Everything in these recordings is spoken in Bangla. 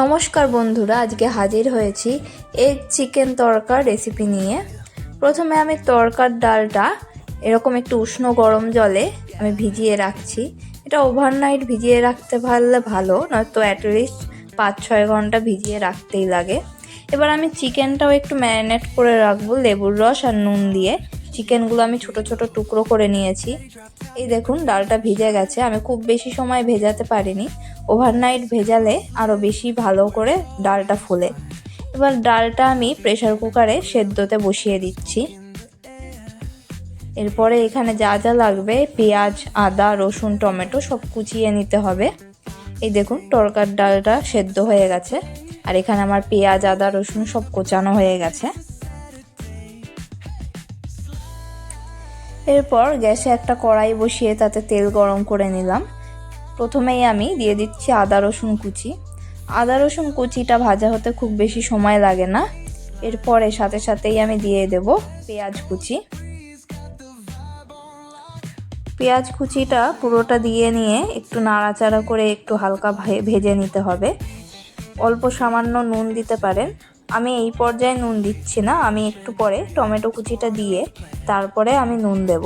নমস্কার বন্ধুরা, আজকে হাজির হয়েছি এগ চিকেন তরকার রেসিপি নিয়ে। প্রথমে আমি তরকার ডালটা এরকম একটু উষ্ণ গরম জলে আমি ভিজিয়ে রাখছি। এটা ওভারনাইট ভিজিয়ে রাখতে পারলে ভালো, নয়তো অ্যাটলিস্ট পাঁচ ছয় ঘণ্টা ভিজিয়ে রাখতেই লাগে। এবার আমি চিকেনটাও একটু ম্যারিনেট করে রাখব, লেবুর রস আর নুন দিয়ে। চিকেনগুলো আমি ছোট ছোট টুকরো করে নিয়েছি। এই দেখুন, ডালটা ভিজে গেছে। আমি খুব বেশি সময় ভেজাতে পারিনি। ওভারনাইট ভেজালে আরও বেশি ভালো করে ডালটা ফোলে। এবার ডালটা আমি প্রেশার কুকারে সেদ্ধতে বসিয়ে দিচ্ছি। এরপরে এখানে যা যা লাগবে, পেঁয়াজ, আদা, রসুন, টমেটো সব কুচিয়ে নিতে হবে। এই দেখুন, তরকার ডালটা সেদ্ধ হয়ে গেছে। আর এখানে আমার পেঁয়াজ, আদা, রসুন সব কোচানো হয়ে গেছে। এরপর গ্যাসে একটা কড়াই বসিয়ে তাতে তেল গরম করে নিলাম। প্রথমেই আমি দিয়ে দিচ্ছি আদা রসুন কুচি। আদা রসুন কুচিটা ভাজা হতে খুব বেশি সময় লাগে না। এরপরে সাথে সাথেই আমি দিয়ে দেব পেঁয়াজ কুচি। পেঁয়াজ কুচিটা পুরোটা দিয়ে নিয়ে একটু নাড়াচাড়া করে একটু হালকা ভেজে নিতে হবে। অল্প সামান্য নুন দিতে পারেন। আমি এই পর্যায়ে নুন দিচ্ছি না, আমি একটু পরে টমেটো কুচিটা দিয়ে তারপরে আমি নুন দেব।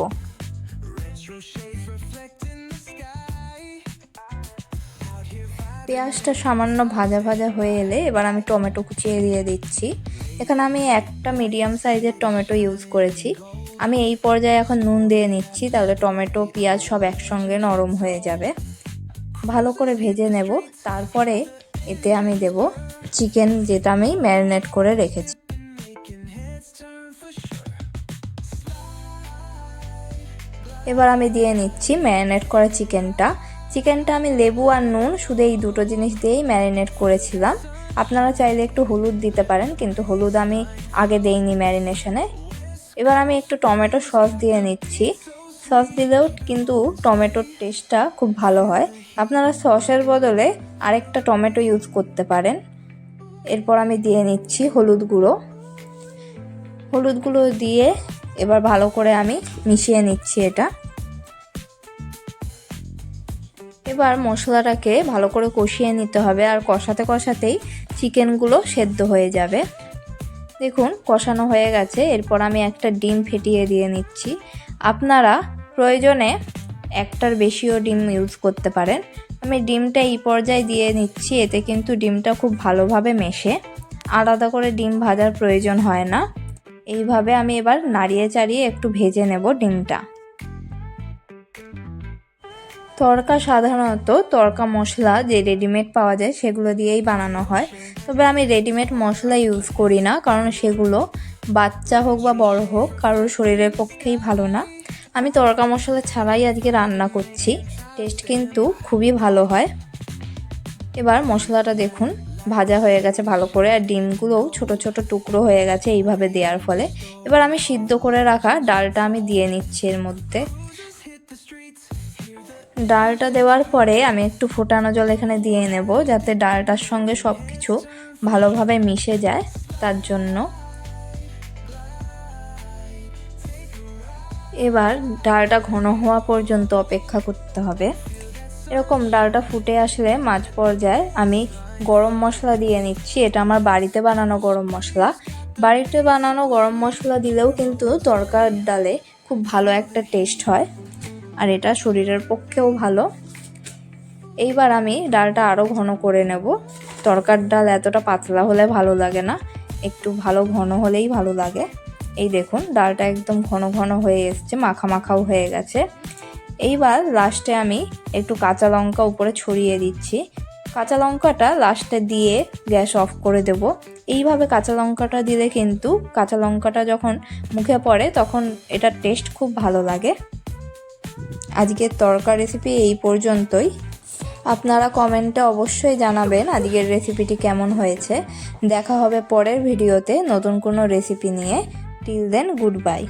পেঁয়াজটা সামান্য ভাজা ভাজা হয়ে এলে এবার আমি টমেটো কুচিয়ে দিয়ে দিচ্ছি। এখানে আমি একটা মিডিয়াম সাইজের টমেটো ইউজ করেছি। আমি এই পর্যায়ে এখন নুন দিয়ে নিচ্ছি, তাহলে টমেটো, পেঁয়াজ সব একসঙ্গে নরম হয়ে যাবে। ভালো করে ভেজে নেব, তারপরে এতে আমি দেব চিকেন যেটা আমি ম্যারিনেট করে রেখেছি। এবার আমি দিয়ে নিচ্ছি ম্যারিনেট করা চিকেনটা। চিকেনটা আমি লেবু আর নুন, শুধু এই দুটো জিনিস দিয়েই ম্যারিনেট করেছিলাম। আপনারা চাইলে একটু হলুদ দিতে পারেন, কিন্তু হলুদ আমি আগে দেইনি ম্যারিনেশনে। এবার আমি একটু টমেটো সস দিয়ে নিচ্ছি। সস দিলেও কিন্তু টমেটোর টেস্টটা খুব ভালো হয়। আপনারা সসের বদলে আরেকটা টমেটো ইউজ করতে পারেন। এরপর আমি দিয়ে নিচ্ছি হলুদ গুঁড়ো। হলুদ গুঁড়ো দিয়ে এবার ভালো করে আমি মিশিয়ে নিচ্ছি এটা। এবার মশলাটাকে ভালো করে কষিয়ে নিতে হবে আর কষাতে কষাতেই চিকেনগুলো সেদ্ধ হয়ে যাবে। দেখুন, কষানো হয়ে গেছে। এরপর আমি একটা ডিম ফেটিয়ে দিয়ে নিচ্ছি। আপনারা প্রয়োজনে একটার বেশিও ডিম ইউজ করতে পারেন। আমি ডিমটা এই পর্যায়ে দিয়ে নিচ্ছি, এতে কিন্তু ডিমটা খুব ভালোভাবে মেশে। আলাদা করে ডিম ভাজার প্রয়োজন হয় না। এইভাবে আমি এবার নাড়িয়ে চাড়িয়ে একটু ভেজে নেব ডিমটা। তড়কা সাধারণত তড়কা মশলা যে রেডিমেড পাওয়া যায় সেগুলো দিয়েই বানানো হয়। তবে আমি রেডিমেড মশলা ইউজ করি না, কারণ সেগুলো বাচ্চা হোক বা বড় হোক, কারোর শরীরের পক্ষেই ভালো না। আমি তড়কা মশলা ছাড়াই আজকে রান্না করছি। টেস্ট কিন্তু খুবই ভালো হয়। এবার মশলাটা দেখুন, ভাজা হয়ে গেছে ভালো করে, আর ডিমগুলোও ছোট ছোট টুকরো হয়ে গেছে এইভাবে দেওয়ার ফলে। এবার আমি সিদ্ধ করে রাখা ডালটা আমি দিয়ে নিচ্ছি এর মধ্যে। ডালটা দেওয়ার পরে আমি একটু ফোটানো জল এখানে দিয়ে নেব, যাতে ডালটার সঙ্গে সব কিছু ভালোভাবে মিশে যায়, তার জন্য। এবার ডালটা ঘন হওয়া পর্যন্ত অপেক্ষা করতে হবে। এরকম ডালটা ফুটে আসলে মাঝ পর্যায়ে আমি গরম মশলা দিয়ে নিচ্ছি। এটা আমার বাড়িতে বানানো গরম মশলা। বাড়িতে বানানো গরম মশলা দিলেও কিন্তু তরকার ডালে খুব ভালো একটা টেস্ট হয় আর এটা শরীরের পক্ষেও ভালো। এইবার আমি ডালটা আরও ঘন করে নেব। তরকার ডাল এতটা পাতলা হলে ভালো লাগে না। একটু ভালো ঘন হলেই ভালো লাগে। এই দেখুন, ডালটা একদম ঘন ঘন হয়ে এসছে, মাখা মাখাও হয়ে গেছে। এইবার লাস্টে আমি একটু কাঁচা লঙ্কা উপরে ছড়িয়ে দিচ্ছি। কাঁচা লঙ্কাটা লাস্টে দিয়ে গ্যাস অফ করে দেব। এইভাবে কাঁচা লঙ্কাটা দিলে কিন্তু, কাঁচা লঙ্কাটা যখন মুখে পড়ে, তখন এটার টেস্ট খুব ভালো লাগে। আজকের তরকা রেসিপি এই পর্যন্তই। আপনারা কমেন্টে অবশ্যই জানাবেন আজকের রেসিপিটি কেমন হয়েছে। দেখা হবে পরের ভিডিওতে নতুন কোনো রেসিপি নিয়ে। Till then good bye